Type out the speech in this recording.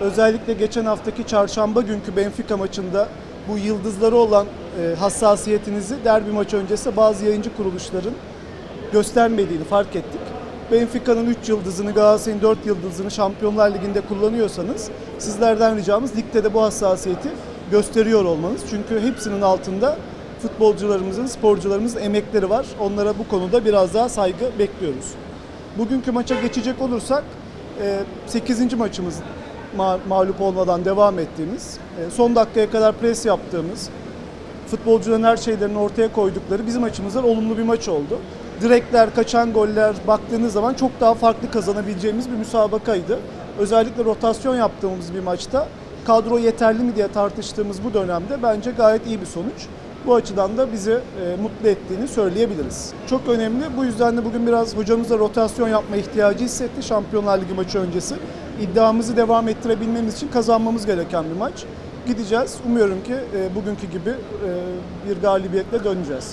Özellikle geçen haftaki çarşamba günkü Benfica maçında bu yıldızları olan e, hassasiyetinizi derbi maçı öncesi bazı yayıncı kuruluşların göstermediğini fark ettik. Benfica'nın 3 yıldızını, Galatasaray'ın 4 yıldızını Şampiyonlar Ligi'nde kullanıyorsanız sizlerden ricamız ligde de bu hassasiyeti gösteriyor olmanız. Çünkü hepsinin altında futbolcularımızın, sporcularımızın emekleri var. Onlara bu konuda biraz daha saygı bekliyoruz. Bugünkü maça geçecek olursak 8. maçımız ma- mağlup olmadan devam ettiğimiz, e, son dakikaya kadar pres yaptığımız, futbolcuların her şeylerini ortaya koydukları bizim açımızdan olumlu bir maç oldu. Direkler, kaçan goller baktığınız zaman çok daha farklı kazanabileceğimiz bir müsabakaydı. Özellikle rotasyon yaptığımız bir maçta kadro yeterli mi diye tartıştığımız bu dönemde bence gayet iyi bir sonuç. Bu açıdan da bizi e, mutlu ettiğini söyleyebiliriz. Çok önemli. Bu yüzden de bugün biraz hocamız da rotasyon yapma ihtiyacı hissetti Şampiyonlar Ligi maçı öncesi. İddiamızı devam ettirebilmemiz için kazanmamız gereken bir maç. Gideceğiz. Umuyorum ki e, bugünkü gibi e, bir galibiyetle döneceğiz.